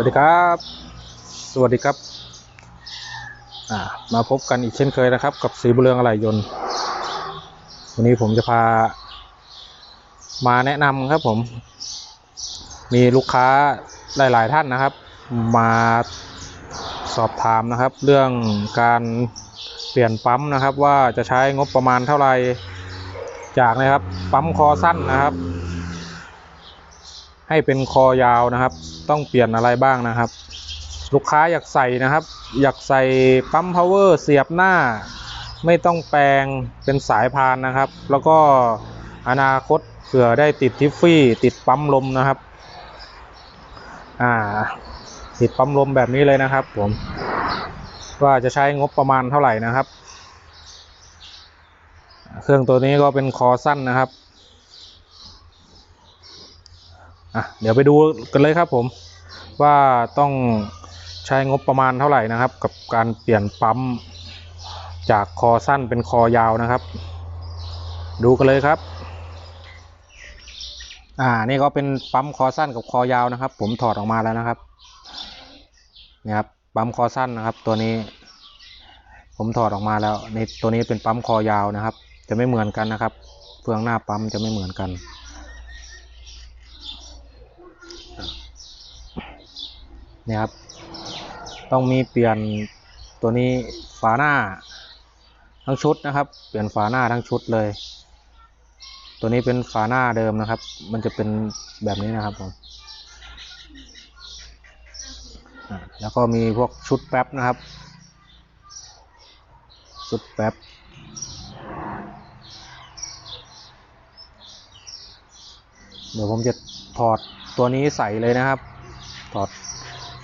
วัสดีครับ สวัสดีครับ มาพบกันอีกเช่นเคยนะครับ กับสีบุเรืองอะไหล่ยนต์ วันนี้ผมจะพา มาแนะนำครับผม มีลูกค้าหลาย ๆ ท่านนะครับ มาสอบถามนะครับ เรื่องการเปลี่ยนปั๊มนะครับ ว่าจะใช้งบประมาณเท่าไหร่จากนะครับ ปั๊มคอสั้นนะครับ ให้เป็นคอยาวนะครับ ต้องเปลี่ยนอะไรบ้างนะครับ ลูกค้าอยากใส่นะครับ อยากใส่ปั๊มพาวเวอร์เสียบหน้า ไม่ต้องแปลงเป็นสายพานนะครับ แล้วก็อนาคตเผื่อได้ติดทิฟฟี่ติดปั๊มลมนะครับอ่าติดปั๊มลมแบบนี้เลยนะครับผมว่าจะใช้งบประมาณเท่าไหร่นะครับ เครื่องตัวนี้ก็เป็นคอสั้นนะครับ อะเดี๋ยวไปดูกันเลยครับผมว่าต้องใช้งบประมาณเท่าไหร่นะครับ กับการเปลี่ยนปั๊มจากคอสั้นเป็นคอยาวนะครับ ดูกันเลยครับอ่านี่ก็เป็นปั๊มคอสั้นกับคอยาวนะครับ ผมถอดออกมาแล้วนะครับนี่ครับปั๊มคอสั้นนะครับ ตัวนี้ ผมถอดออกมาแล้วในตัวนี้เป็นปั๊มคอยาวนะครับ จะไม่เหมือนกันนะครับ เฟืองหน้าปั๊มจะไม่เหมือนกัน เนี่ยครับ ต้องมีเปลี่ยนตัวนี้ฝาหน้าทั้งชุดนะครับ เปลี่ยนฝาหน้าทั้งชุดเลย ตัวนี้เป็นฝาหน้าเดิมนะครับ มันจะเป็นแบบนี้นะครับผมแล้วก็มีพวกชุดแป๊บนะครับ ชุดแป๊บเดี๋ยวผมจะถอดตัวนี้ใส่เลยนะครับ ถอด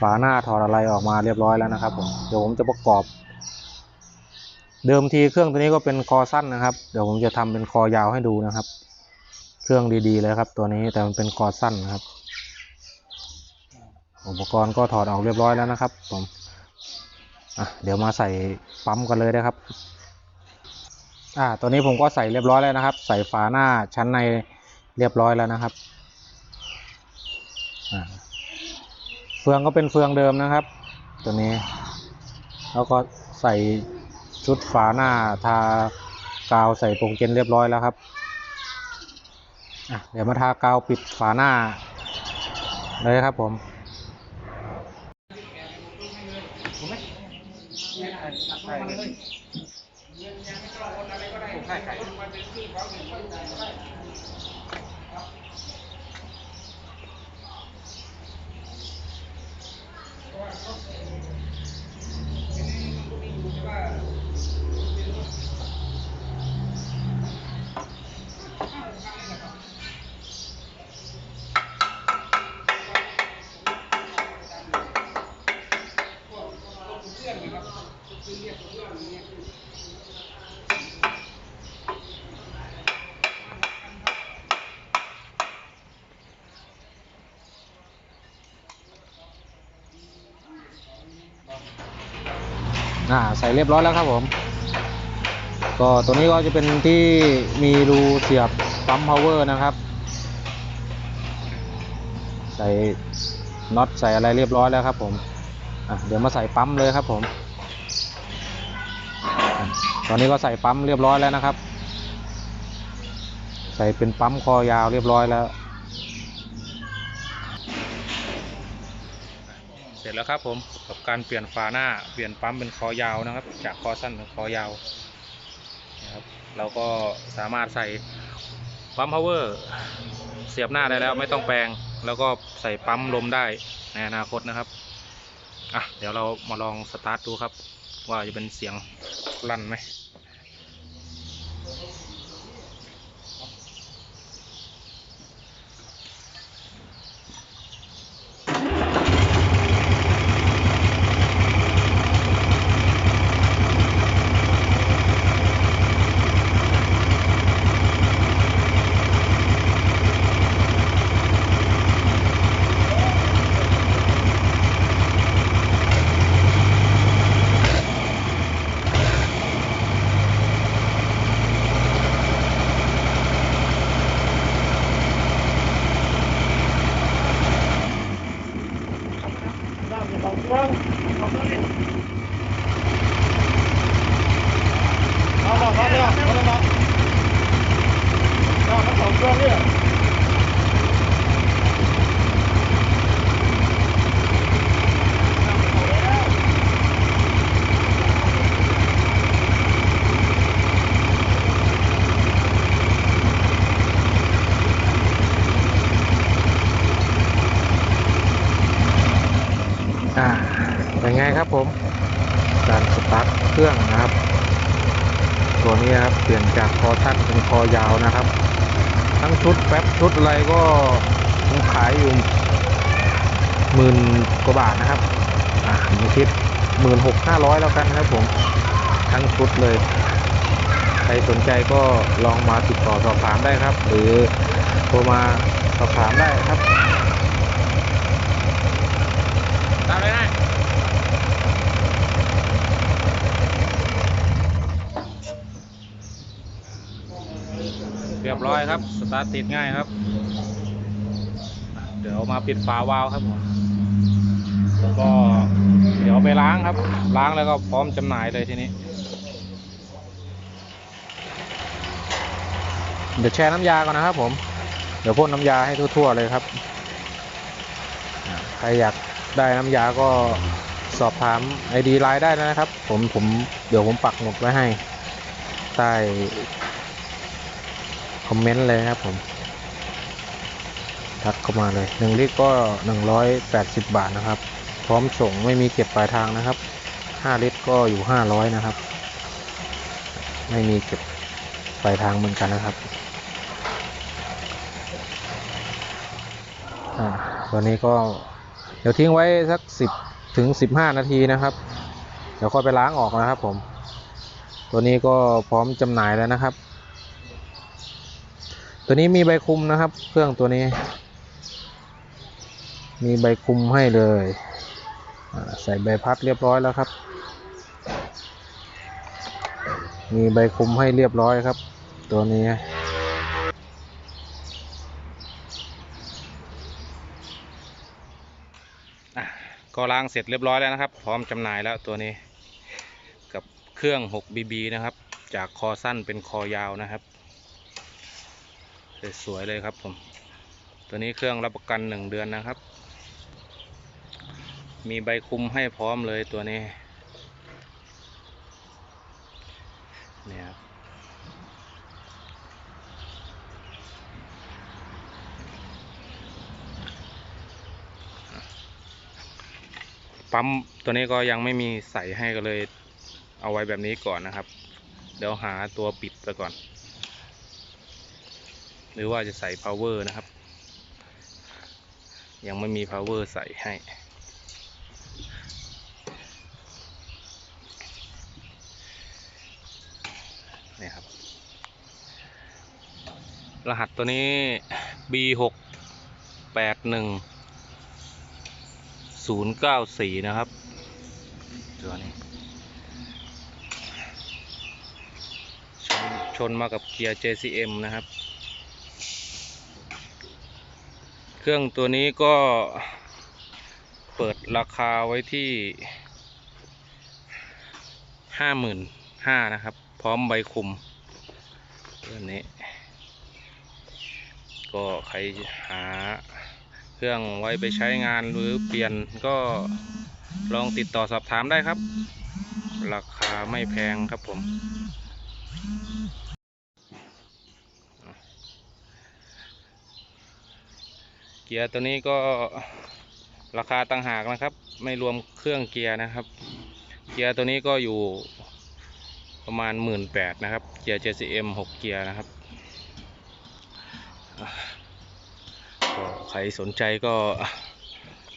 ฝาหน้าถอดอะไรออกมาเรียบร้อยแล้วนะครับผมเดี๋ยวผมจะประกอบ เดิมทีเครื่องตัวนี้ก็เป็นคอสั้นนะครับ เดี๋ยวผมจะทำเป็นคอยาวให้ดูนะครับ เครื่องดีๆเลยครับ ตัวนี้แต่มันเป็นคอสั้นนะครับ อุปกรณ์ก็ถอดออกเรียบร้อยแล้วนะครับ ผมอะเดี๋ยวมาใส่ปั๊มกันเลยนะครับอ่าตัวนี้ผมก็ใส่เรียบร้อยแล้วนะครับ ใส่ฝาหน้าชั้นในเรียบร้อยแล้วนะครับอ่า เฟืองก็เป็นเฟืองเดิมนะครับ ตัวนี้ แล้วก็ใส่ชุดฝาหน้าทากาวใส่โปรงเจนเรียบร้อยแล้วครับเดี๋ยวมาทากาวปิดฝาหน้าเลยครับผม อ่าใส่เรียบร้อยแล้วครับผม ก็ตัวนี้ก็จะเป็นที่มีรูเสียบปั๊มพาวเวอร์นะครับ ใส่น็อตใส่อะไรเรียบร้อยแล้วครับผมอะเดี๋ยวมาใส่ปั๊มเลยครับผม ตอนนี้ก็ใส่ปั๊มเรียบร้อยแล้วนะครับ ใส่เป็นปั๊มคอยาวเรียบร้อยแล้ว เสร็ จแล้วครับผมกับการเปลี่ยนฝาหน้าเปลี่ยนปั๊มเป็นคอยาวนะครับ จากคอสั้นเป็นคอยาวนะครับเราก็สามารถใส่ปั๊มพาวเวอร์เสียบหน้าได้แล้วไม่ต้องแปลง แล้วก็ใส่ปั๊มลมได้ในอนาคตนะครับอะเดี๋ยวเรามาลองสตาร์ทดูครับ ว่าจะเป็นเสียงลั่นไหม เป็นไงครับผมการสตาร์ทเครื่องนะครับ ตัวนี้ครับเปลี่ยนจากคอสั้นเป็นคอยาวนะครับ ทั้งชุดแป๊บชุดอะไรก็ผมขายอยู่หมื่นกว่าบาทนะครับอ่าผมคิดหมื่นหกห้าร้อยแล้วกันนะครับผมทั้งชุดเลย ใครสนใจก็ลองมาติดต่อสอบถามได้ครับ หรือโทรมาสอบถามได้ครับตามเลยนะ ยบร้อยครับ สตาร์ทติดง่ายครับ เดี๋ยวมาปิดฝาวาล์วครับผมแล้วก็เดี๋ยวไปล้างครับ ล้างแล้วก็พร้อมจำหน่ายเลยทีนี้ เดี๋ยวแช่น้ำยาก่อนนะครับผม เดี๋ยวพ่นน้ำยาให้ทั่วๆเลยครับ ใครอยากได้น้ำยาก็สอบถามไอดีไลน์ได้นะครับ ผมผมเดี๋ยวผมปักหมุดไว้ให้ใต้ คอมเมนต์เลยครับผมทักเข้ามาเลยหนึ่งลิตรก็หนึ่งร้อยแปดสิบบาทนะครับ พร้อมส่งไม่มีเก็บปลายทางนะครับห้าลิตรก็อยู่ห้าร้อยนะครับ ไม่มีเก็บปลายทางเหมือนกันนะครับตัวนี้ก็เดี๋ยวทิ้งไว้สักสิบถึงสิบห้านาทีนะครับ เดี๋ยวค่อยไปล้างออกนะครับผม ตัวนี้ก็พร้อมจำหน่ายแล้วนะครับ ตัวนี้มีใบคุมนะครับ เครื่องตัวนี้ มีใบคุมให้เลยใส่ใบพัดเรียบร้อยแล้วครับ มีใบคุมให้เรียบร้อยครับ ตัวนี้ก็ล้างเสร็จเรียบร้อยแล้วนะครับ พร้อมจำหน่ายแล้วตัวนี้ กับเครื่อง 6BB นะครับ จากคอสั้นเป็นคอยาวนะครับ สวยๆเลยครับผม ตัวนี้เครื่องรับประกัน1เดือนนะครับ มีใบคุมให้พร้อมเลยตัวนี้เนี่ยปั๊มตัวนี้ก็ยังไม่มีใส่ให้ก็เลยเอาไว้แบบนี้ก่อนนะครับ เดี๋ยวหาตัวปิดไปก่อน หรือว่าจะใส่ power นะครับ ยังไม่มี power ใส่ให้ นี่ครับ รหัสตัวนี้ B 6 8 1 0 9 4 นะครับ ตัวนี้ชนชนมากับเกียร์ JCM นะครับ เครื่องตัวนี้ก็เปิดราคาไว้ที่ห้าหมื่นห้านะครับ พร้อมใบคุมตัวนี้ ก็ใครหาเครื่องไว้ไปใช้งานหรือเปลี่ยนก็ลองติดต่อสอบถามได้ครับ ราคาไม่แพงครับผม กียร์ตัวนี้ก็ราคาต่างหากนะครับ ไม่รวมเครื่องเกียร์นะครับ เกียร์ตัวนี้ก็อยู่ประมาณหมื่นแปดนะครับ เกียร์ JCM 6 เกียร์นะครับก็ใครสนใจก็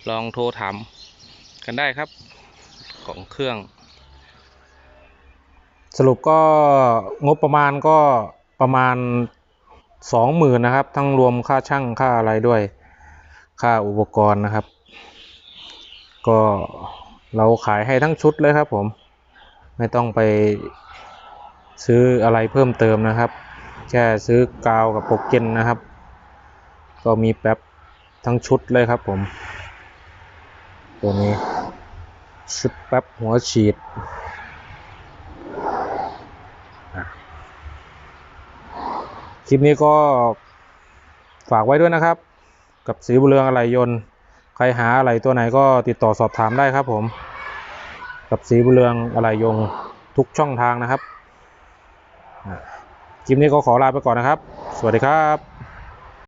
ลองโทรถามกันได้ครับของเครื่อง สรุปก็งบประมาณก็ประมาณสองหมื่นนะครับ ทั้งรวมค่าช่างค่าอะไรด้วย ค่าอุปกรณ์นะครับ ก็เราขายให้ทั้งชุดเลยครับผม ไม่ต้องไปซื้ออะไรเพิ่มเติมนะครับ แค่ซื้อกาวกับโปกเกนนะครับ ก็มีแป๊บทั้งชุดเลยครับผม ตัวนี้ชุดแป๊บหัวฉีดคลิปนี้ก็ฝากไว้ด้วยนะครับ กับสีบุเรืองอะไหล่ยนต์ ใครหาอะไรตัวไหนก็ติดต่อสอบถามได้ครับผม กับสีบุเรืองอะไหล่ยงทุกช่องทางนะครับคลิปนี้ก็ขอลาไปก่อนนะครับ สวัสดีครับ